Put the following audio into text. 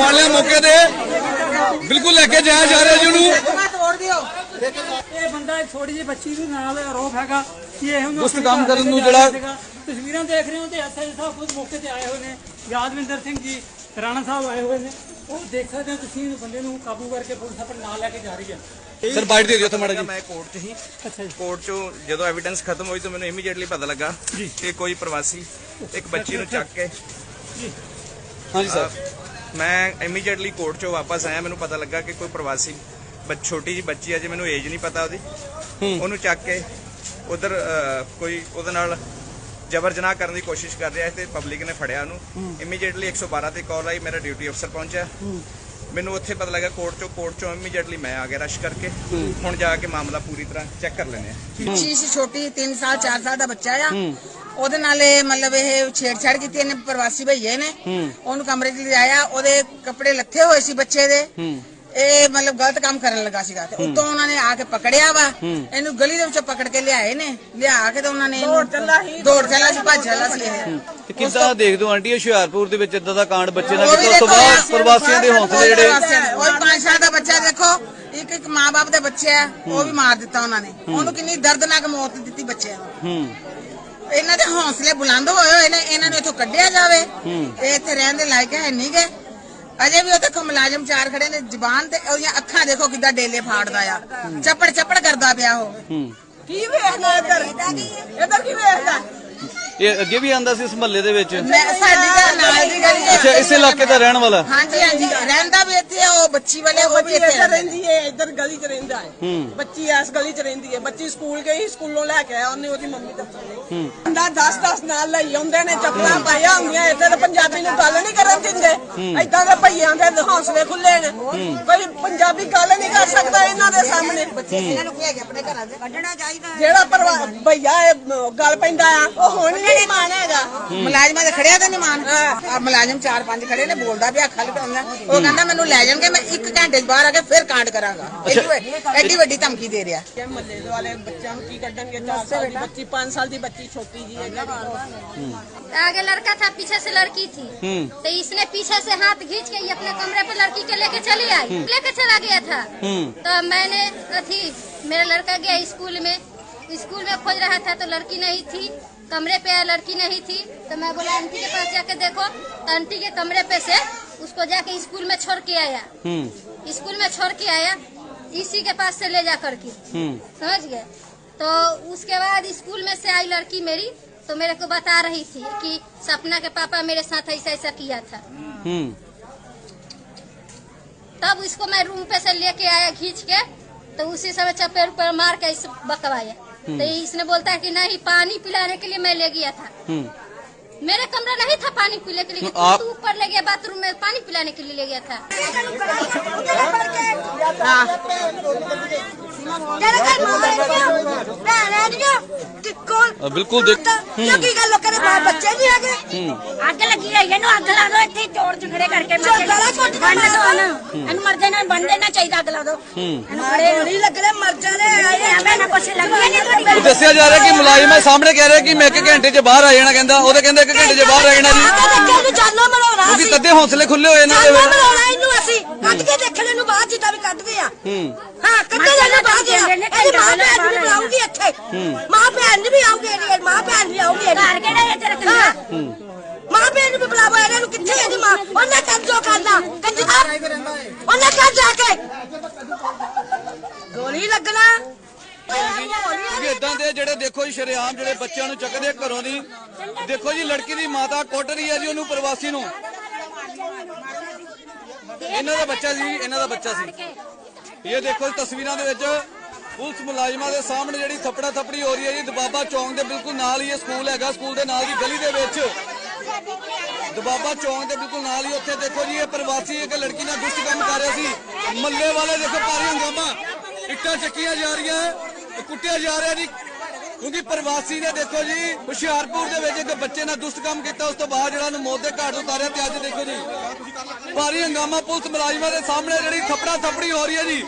ਫੜ ਲਿਆ ਮੌਕੇ ਤੇ। ਬਿਲਕੁਲ ਲੈ ਕੇ ਜਾਇਆ ਜਾ ਰਿਹਾ ਜੀ ਉਹਨੂੰ। ਇਹ ਬੰਦਾ ਛੋਟੀ ਜਿਹੀ ਬੱਚੀ ਦੇ ਨਾਲ ਆਰੋਪ ਹੈਗਾ ਕਿ ਇਹ ਉਹਨੂੰ ਆਪਣੇ ਕੰਮ ਕਰਨ ਨੂੰ ਜਿਹੜਾ-। ਤਸਵੀਰਾਂ ਦੇਖ ਰਹੇ ਹੋ ਤੇ ਐਸਆਈ ਸਾਹਿਬ ਖੁਦ ਮੌਕੇ ਤੇ ਆਏ ਹੋਏ ਨੇ। ਯਾਦਵਿੰਦਰ ਸਿੰਘ ਜੀ ਰਾਣਾ ਸਾਹਿਬ ਆਏ ਹੋਏ ਨੇ। ਉਹ ਦੇਖ ਸਕਦੇ ਹੋ ਤੁਸੀਂ ਇਸ ਬੰਦੇ ਨੂੰ ਕਾਬੂ ਕਰਕੇ ਪੁਲਿਸ ਆਪਣੇ ਨਾਲ ਲੈ ਕੇ ਜਾ ਰਹੀ ਹੈ। ਸਰ ਬਾਈਟ ਦੇ ਦਿਓ ਉੱਥੇ ਮਾੜਾ ਜੀ ਮੈਂ ਕੋਰਟ 'ਚ ਹੀ ਅੱਛਾ ਜੀ। ਕੋਰਟ 'ਚੋਂ ਜਦੋਂ ਐਵੀਡੈਂਸ ਖਤਮ ਹੋਈ ਤਾਂ ਮੈਨੂੰ ਇਮੀਡੀਏਟਲੀ ਪਤਾ ਲੱਗਾ ਕਿ ਕੋਈ ਪ੍ਰਵਾਸੀ ਇੱਕ ਬੱਚੀ ਨੂੰ ਚੱਕ ਕੇ ਹਾਂਜੀ ਸਰ। ਮੈਂ ਇਮੀਡੀਏਟਲੀ ਕੋਰਟ 'ਚੋਂ ਵਾਪਸ ਆਇਆ ਮੈਨੂੰ ਪਤਾ ਲੱਗਾ ਕਿ ਕੋਈ ਪ੍ਰਵਾਸੀ ਬੱਚ ਛੋਟੀ ਜੀ ਬੱਚੀ ਹੈ ਜੇ ਮੈਨੂੰ ਏਜ ਨਹੀਂ ਪਤਾ ਉਹਦੀ। ਉਹਨੂੰ ਚੱਕ ਕੇ ਉਧਰ ਕੋਈ ਉਹਦੇ ਨਾਲ ਜਬਰ ਜਨਾਹ ਕਰਨ ਦੀ ਕੋਸ਼ਿਸ਼ ਕਰ ਰਿਹਾ ਤੇ ਪਬਲਿਕ ਨੇ ਫੜਿਆ ਉਹਨੂੰ। ਇਮੀਡੀਏਟਲੀ 112 ਤੇ ਕਾਲ ਆਈ ਮੇਰਾ ਡਿਊਟੀ ਅਫਸਰ ਪਹੁੰਚਿਆ। ਮੈਨੂੰ ਉੱਥੇ ਪਤਾ ਲੱਗਾ ਕੋਰਟ 'ਚੋਂ ਕੋਰਟ 'ਚੋਂ ਇਮੀਡੀਏਟਲੀ ਮੈਂ ਆ ਗਿਆ ਰਸ਼ ਕਰਕੇ। ਹੁਣ ਜਾ ਕੇ ਮਾਮਲਾ ਪੂਰੀ ਤਰ੍ਹਾਂ ਚੈੱਕ ਕਰ ਲੈਣੇ ਆ। ਬੱਚੀ ਸੀ ਛੋਟੀ 3 ਸਾਲ 4 ਸਾਲ ਦਾ ਬੱਚਾ ਆ। ਉਹਦੇ ਨਾਲ ਇਹ ਮਤਲਬ ਇਹ ਛੇੜਛਾੜ ਕੀਤੀ ਇਹਨੇ ਪ੍ਰਵਾਸੀ ਭਈਏ ਨੇ। ਉਹਨੂੰ ਕਮਰੇ 'ਚ ਲਿਆਇਆ ਉਹਦੇ ਕੱਪੜੇ ਲੱਥੇ ਹੋਏ ਸੀ ਬੱਚੇ ਦੇ। ਇਹ ਮਤਲਬ ਗਲਤ ਕੰਮ ਕਰਨ ਲੱਗਾ ਸੀਗਾ ਤੇ ਉਤੋਂ ਉਹਨਾਂ ਨੇ ਆ ਕੇ ਪਕੜਿਆ ਵਾ। ਇਹਨੂੰ ਗਲੀ ਦੇ ਵਿੱਚੋਂ ਪਕੜ ਕੇ ਲਿਆਏ ਨੇ। ਲਿਆ ਕੇ ਤੇ ਉਹਨਾਂ ਨੇ ਦੌੜ ਚੱਲਾ ਸੀ। ਦੌੜ ਚੱਲਾ ਸੀ ਭੱਜ ਚੱਲਾ ਸੀ ਇਹ। ਤੇ ਕਿੱਦਾਂ ਦੇਖਦੇ ਹੋ ਆਂਟੀ ਹੁਸ਼ਿਆਰਪੁਰ ਦੇ ਵਿੱਚ ਇਦਾਂ ਦਾ ਕਾਂਡ ਬੱਚੇ ਨਾਲ ਕੀਤਾ? ਉਸ ਤੋਂ ਦੇਖੋ ਬਾਅਦ ਪ੍ਰਵਾਸੀਆਂ ਦੇ ਹੌਸਲੇ ਜਿਹੜੇ। ਉਹ 5 ਸਾਲ ਦਾ ਬੱਚਾ ਦੇਖੋ। ਇੱਕ ਇੱਕ ਮਾਂ-ਬਾਪ ਦੇ ਬੱਚੇ ਆ ਉਹ ਵੀ ਮਾਰ ਦਿੱਤਾ ਉਹਨਾਂ ਨੇ। ਉਹਨੂੰ ਕਿੰਨੀ ਦਰਦਨਾਕ ਮੌਤ ਦਿੱਤੀ ਬੱਚਿਆਂ ਨੂੰ। ਹੂੰ। ਇਹਨਾਂ ਦੇ ਹੌਸਲੇ ਬੁਲੰਦ ਹੋਏ ਹੋਏ ਨੇ ਇਹਨਾਂ ਨੂੰ ਇੱਥੋਂ ਕੱਢਿਆ ਜਾਵੇ। ਇਹ ਇੱਥੇ ਰਹਿਣ ਦੇ ਲਾਇਕ ਹੈ ਨਹੀਂ ਗੇ ਅਜੇ ਵੀ ਉਹ ਦੇਖੋ ਮੁਲਾਜ਼ਮ ਚਾਰ ਖੜੇ ਨੇ ਜ਼ਬਾਨ ਤੇ ਉਹਦੀਆਂ ਅੱਖਾਂ ਦੇਖੋ ਕਿੱਦਾਂ ਡੇਲੇ ਫਾੜਦਾ ਆ। ਚੱਪੜ ਚੱਪੜ ਕਰਦਾ ਪਿਆ ਉਹ। ਹੂੰ। ਕੀ ਵੇਖਦਾ ਇੱਧਰ? ਇੱਧਰ ਕੀ ਵੇਖਦਾ? ਇਹ ਅੱਗੇ ਵੀ ਆਂਦਾ ਸੀ ਇਸ ਮਹੱਲੇ ਦੇ ਵਿੱਚ? ਮੈਂ ਸਾਡੀ ਨਾਲ ਦੀ। ਅੱਛਾ ਇਸੇ ਇਲਾਕੇ ਦਾ ਰਹਿਣ ਵਾਲਾ। ਹਾਂਜੀ ਹਾਂਜੀ। ਰਹਿੰਦਾ ਵੀ ਇੱਥੇ ਆ, ਉਹ ਬੱਚੀ ਵਾਲੇ ਉਹ ਵੀ ਇੱਥੇ ਇੱਧਰ ਰਹਿੰਦੇ। ਰਹਿੰਦੀ ਹੈ ਇੱਧਰ ਗਲੀ 'ਚ ਰਹਿੰਦਾ ਹੈ। ਬੱਚੀ ਇਸ ਗਲੀ 'ਚ ਰਹਿੰਦੀ ਹੈ। ਬੱਚੀ ਸਕੂਲ ਗਈ ਸਕੂਲੋਂ ਲੈ ਕੇ ਆਇਆ ਉਹਨੇ ਉਹਦੀ ਮੰਮੀ ਦੱਸੀ ਬੰਦਾ 10-10 ਨਾਲ ਲਈ ਆਉਂਦੇ ਨੇ ਚੱਪਲਾਂ ਪਾਈਆਂ ਹੁੰਦੀਆਂ ਇੱਥੇ ਤਾਂ ਪੰਜਾਬੀ ਨੂੰ ਗੱਲ ਨਹੀਂ ਕਰਨ ਦਿੰਦੇ। ਏਦਾਂ ਦੇ ਭਈਆਂ ਦੇ ਹੌਸਲੇ ਖੁੱਲੇ ਨੇ। ਕੋਈ ਪੰਜਾਬੀ ਗੱਲ ਨਹੀਂ ਕਰ ਸਕਦਾ ਇਹਨਾਂ ਦੇ ਸਾਹਮਣੇ। ਇਹਨਾਂ ਨੂੰ ਕੀ ਆਪਣੇ ਘਰਾਂ ਦੇ ਕੱਢਣਾ ਚਾਹੀਦਾ ਜਿਹੜਾ ਪਰਵਾ ਭਈਆ ਇਹ ਗੱਲ ਪੈਂਦਾ ਆ ਉਹ ਹੁਣ ਨਹੀਂ ਮਾਨ ਹੈਗਾ। ਮੁਲਾਜ਼ਮਾਂ ਦੇ ਖੜਿਆ ਤਾਂ ਨਹੀਂ ਮਾਨ ਮੁਲਾਜ਼ਮ ਚਾਰ ਪੰਜ ਖੜੇ ਨੇ ਬੋਲਦਾ ਪਿਆ ਖਲ ਕਹਿੰਦਾ ਉਹ ਕਹਿੰਦਾ ਮੈਨੂੰ ਲੈ ਜਾਣਗੇ ਮੈਂ ਇੱਕ ਘੰਟੇ 'ਚ ਬਾਹਰ ਆ ਕੇ ਫਿਰ ਕਾਂਡ ਕਰਾਂਗਾ ਐਡੀ ਵੱਡੀ- ਐਡੀ ਵੱਡੀ ਧਮਕੀ ਦੇ ਰਿਹਾ ਕਿ ਮੱਲੇ ਵਾਲੇ ਬੱਚਿਆਂ ਨੂੰ ਕੀ ਕੱਢਣਗੇ 4 ਸਾਲ ਦੀ ਬੱਚੀ 5 ਸਾਲ ਦੀ ਬੱਚੀ ਛੋਟੀ ਜੀ ਹੈ आगे लड़का था पीछे से लड़की थी तो इसने पीछे से हाथ खींच के ये अपने कमरे पे लड़की के लेके चली आई लेके चला गया था तो मैंने अथी मेरा लड़का गया स्कूल में स्कूल में खोज रहा था तो लड़की नहीं थी कमरे पे लड़की नहीं थी तो मैं बोला आंटी के पास जाके देखो। तो आंटी के कमरे पे से उसको जाके स्कूल में छोड़ के आया। स्कूल में छोड़ के आया इसी के पास से ले जा करके। समझ गए? तो उसके बाद स्कूल में से आई लड़की मेरी तो मेरे को बता रही थी कि सपना के पापा मेरे साथ ऐसा ऐसा किया था। तब उसको मैं रूम पे से लेके आया खींच के तो उसी समय चपेट पर मार के बकवाया तो इसने बोलता है कि नहीं पानी पिलाने के लिए मैं ले गया था। मेरे कमरा नहीं था पानी पीने के लिए आप- तू ऊपर ले गया बाथरूम में पानी पिलाने के लिए ले गया था। ਬਿਲਕੁਲ ਦੇਖ ਕੀ ਗੱਲ ਲੋਕਾਂ ਦੇ ਬਾਲ ਬੱਚੇ ਨਹੀਂ ਹੈਗੇ? ਅੱਗ ਲੱਗੀ ਹੋਈ ਹੈ, ਇਹਨੂੰ ਅੱਗ ਲਾ ਦਿਓ ਇੱਥੇ ਤੋੜ ਚ ਖੜੇ ਕਰਕੇ ਜੋ ਗਲਾ ਘੁੱਟ ਕੇ ਬੰਨ ਦਿਓ ਮਾਰੋ। ਇਹਨੂੰ। ਇਹਨੂੰ ਮਰ ਦੇਣਾ ਬੰਨ ਦੇਣਾ ਚਾਹੀਦਾ ਅੱਗ ਲਾ ਦਿਓ। ਇਹਨੂੰ ਖੜੇ ਨਹੀਂ ਲੱਗਣੇ ਮਰ ਜਾਣੇ ਇਹ ਐਵੇਂ ਨਾ ਕੁਛ ਲੱਗਿਆ ਨਹੀਂ ਤੁਹਾਡੀ। ਉਹ ਦੱਸਿਆ ਜਾ ਰਿਹਾ ਕਿ ਮੁਲਾਜ਼ਮ ਹੈ ਸਾਹਮਣੇ ਕਹਿ ਰਿਹਾ ਕਿ ਮੈਂ ਇੱਕ ਘੰਟੇ 'ਚ ਬਾਹਰ ਆ ਜਾਣਾ ਕਹਿੰਦਾ ਉਹਦੇ ਕਹਿੰਦੇ ਇੱਕ ਘੰਟੇ 'ਚ ਬਾਹਰ ਆ ਜਾਣਾ ਜੀ। ਦੇਖਿਆ ਨੂੰ ਜਾਨੋਂ ਮਰਾਉਣਾ ਕਿਉਂਕਿ ਸੀ ਤੱਦੇ ਹੌਸਲੇ ਖੁੱਲੇ ਹੋਏ ਇਹਨਾਂ ਦੇ। ਜਾਨੋਂ ਵਿੱਚ ਮਰਾਉਣਾ ਇਹਨੂੰ ਅਸੀਂ। ਕੱਢ ਕੇ ਦੇਖਣੇ ਨੂੰ ਬਾਹਰ ਜਿੱਦਾਂ ਵੀ ਕੱਢਦੇ ਆ। ਹਾਂ। ਕੱਢੇ ਜਾਣਾ ਬਾਹਰ ਗਿਆ ਇਹਦੀ ਮਾਂ ਇੱਥੇ। ਮਾਂ ਭੈਣ ਵੀ ਆਉਗੀ ਇਹਦੀ ਮਾਂ ਭੈਣ ਵੀ ਆਉਗੀ ਘਰ ਕਿਹੜਾ ਕੰਨਾ? ਹਾਂ। ਮਾਂ ਭੈਣ ਨੂੰ ਵੀ ਬੁਲਾਵੋ ਇਹਨਾਂ ਨੂੰ ਕਿੱਥੇ ਇਹਦੀ ਮਾਂ? ਉਹਨੇ ਕਰ ਜੋ ਕਰਨਾ। ਕੰਜਰਾ ਉਹਨੇ ਕਰ ਜਾ ਕੇ। ਗੋਲੀ ਲੱਗਣਾ। ਕਿ ਇਦਾਂ ਦੇ ਜਿਹੜੇ ਦੇਖੋ ਜੀ ਸ਼ਰੇਆਮ ਜਿਹੜੇ ਬੱਚਿਆਂ ਨੂੰ ਚੱਕਦੇ ਘਰੋਂ ਦੀ ਦੇਖੋ ਜੀ ਲੜਕੀ ਦੀ ਮਾਤਾ ਕੁੱਟ ਰਹੀ ਹੈ ਜੀ ਉਹਨੂੰ ਪ੍ਰਵਾਸੀ ਨੂੰ। ਇਹਨਾਂ ਦਾ ਬੱਚਾ ਸੀ ਇਹਨਾਂ ਦਾ ਬੱਚਾ ਸੀ। ਇਹ ਦੇਖੋ ਜੀ ਤਸਵੀਰਾਂ ਦੇ ਵਿੱਚ ਪੁਲਿਸ ਮੁਲਾਜ਼ਮਾਂ ਦੇ ਸਾਹਮਣੇ ਜਿਹੜੀ ਥੱਪੜਾ ਥੱਪੜੀ ਹੋ ਰਹੀ ਹੈ ਜੀ। ਦਬਾਬਾ ਚੌਂਕ ਦੇ ਬਿਲਕੁਲ ਨਾਲ ਹੀ ਇਹ ਸਕੂਲ ਹੈਗਾ। ਸਕੂਲ ਦੇ ਨਾਲ ਦੀ ਗਲੀ ਦੇ ਵਿੱਚ। ਦਬਾਬਾ ਚੌਂਕ ਦੇ ਬਿਲਕੁਲ ਨਾਲ ਹੀ ਉੱਥੇ ਦੇਖੋ ਜੀ, ਇਹ ਪ੍ਰਵਾਸੀ ਇੱਕ ਲੜਕੀ ਨਾਲ ਦੁਸ਼ਟ ਕੰਮ ਕਰ ਰਿਹਾ ਸੀ। ਮੱਲੇ ਵਾਲੇ ਦੇਖੋ, ਭਾਰੀ ਹੰਗਾਮਾ। ਇੱਟਾਂ ਚੱਕੀਆਂ ਜਾ ਰਹੀਆਂ ਕੁੱਟਿਆ ਜਾ ਰਿਹਾ ਜੀ। ਕਿਉਂਕਿ ਪ੍ਰਵਾਸੀ ਨੇ ਦੇਖੋ ਜੀ, ਹੁਸ਼ਿਆਰਪੁਰ ਦੇ ਵਿੱਚ ਇੱਕ ਬੱਚੇ ਨਾਲ ਦੁਸ਼ਟ ਕੰਮ ਕੀਤਾ। ਉਸ ਤੋਂ ਬਾਅਦ ਜਿਹੜਾ ਉਹਨੂੰ ਮੌਤ ਦੇ ਘਾਟ ਉਤਾਰਿਆ ਤੇ ਅੱਜ ਦੇਖੋ ਜੀ, ਭਾਰੀ ਹੰਗਾਮਾ ਪੁਲਿਸ ਮੁਲਾਜ਼ਮਾਂ ਦੇ ਸਾਹਮਣੇ ਜਿਹੜੀ ਥੱਪੜਾ ਥੱਪੜੀ ਹੋ ਰਹੀ ਹੈ ਜੀ।